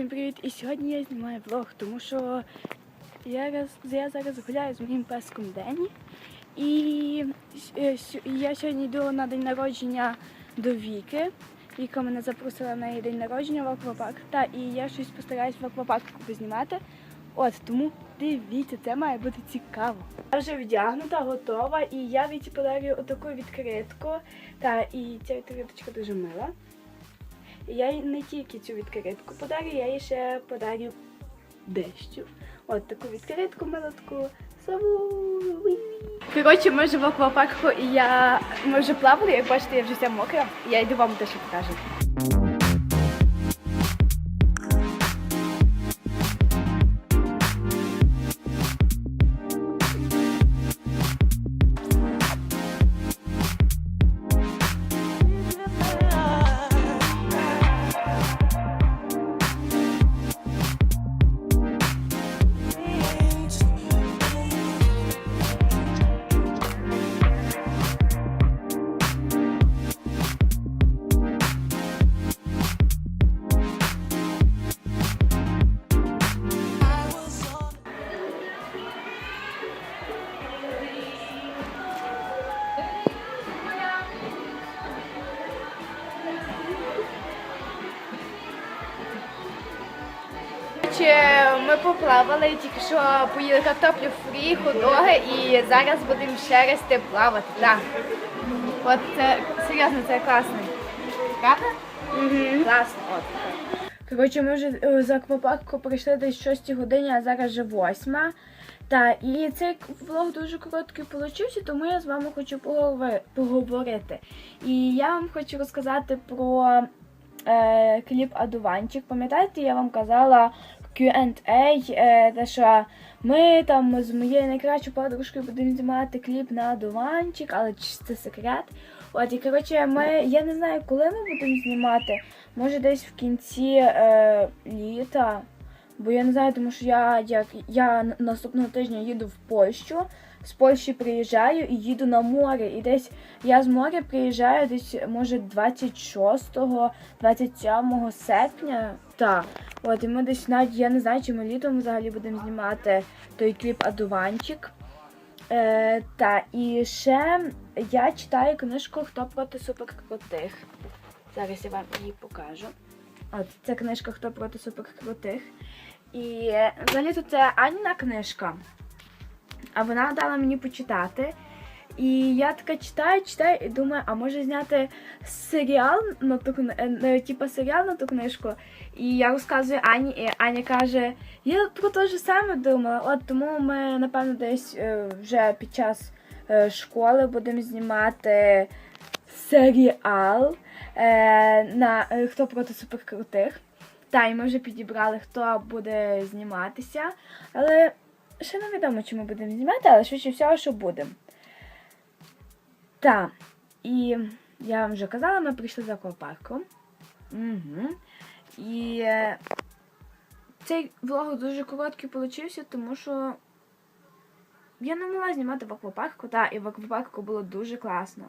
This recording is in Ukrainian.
Всім привіт! І сьогодні я знімаю влог, тому що я, раз, я зараз гуляю з моїм песком Дені. І е, я сьогодні йду на день народження до Віки. Віка мене запросила на її день народження в аквапарк. Та і я щось постараюсь в аквапарку познімати. От тому дивіться, це має бути цікаво. Я вже вдягнута, готова, і я Віці подарую отаку відкритку. Та і ця відкриточка дуже мила. Я їй не тільки цю відкритку подарю, я їй ще подарю дещо. От таку відкритку милотку. Коротше, ми вже в аквапарку і я ми вже плавали, як бачите, я вже вся мокра. Я йду вам теж покажу. Ми поплавали, тільки що поїли картоплю фрі, хот-доги і зараз будемо ще раз плавати. Так. От це серйозно, це класно. Правда? Угу. Класно. От. Коротше, ми вже е, з аквапарку прийшли десь 6 годині, а зараз вже 8. Та, і цей влог дуже короткий получився, тому я з вами хочу поговори- поговорити. І я вам хочу розказати про е, кліп Адуванчик. Пам'ятаєте, я вам казала Q&A, е, те, що ми там з моєю найкращою подружкою будемо знімати кліп на Адуванчик, але це секрет. От, і коротше, ми, я не знаю, коли ми будемо знімати. Може десь в кінці е, літа. Бо я не знаю, тому що я як я наступного тижня їду в Польщу, з Польщі приїжджаю і їду на море. І десь я з моря приїжджаю десь, може, 26-го, 27 серпня. Так. От, і ми десь навіть я не знаю, чи ми літом взагалі будемо знімати той кліп Адуванчик. Е, та, і ще я читаю книжку Хто проти суперкрутих. Зараз я вам її покажу. От, це книжка Хто проти суперкрутих. І взагалі то це Аніна книжка. А вона дала мені почитати. І я така читаю, читаю і думаю, а може зняти серіал на ту типу серіал на ту книжку. І я розказую Ані, і Аня каже, я про те ж саме думала. От тому ми, напевно, десь е, вже під час е, школи будемо знімати серіал е, на е, хто проти суперкрутих. Та, і ми вже підібрали, хто буде зніматися. Але ще не відомо, чи ми будемо знімати, але швидше всього, що будемо. Так, і я вам вже казала, ми прийшли з аквапарку. Угу. І е, цей влог дуже короткий получився, тому що я не могла знімати в аквапарку, та, і в аквапарку було дуже класно.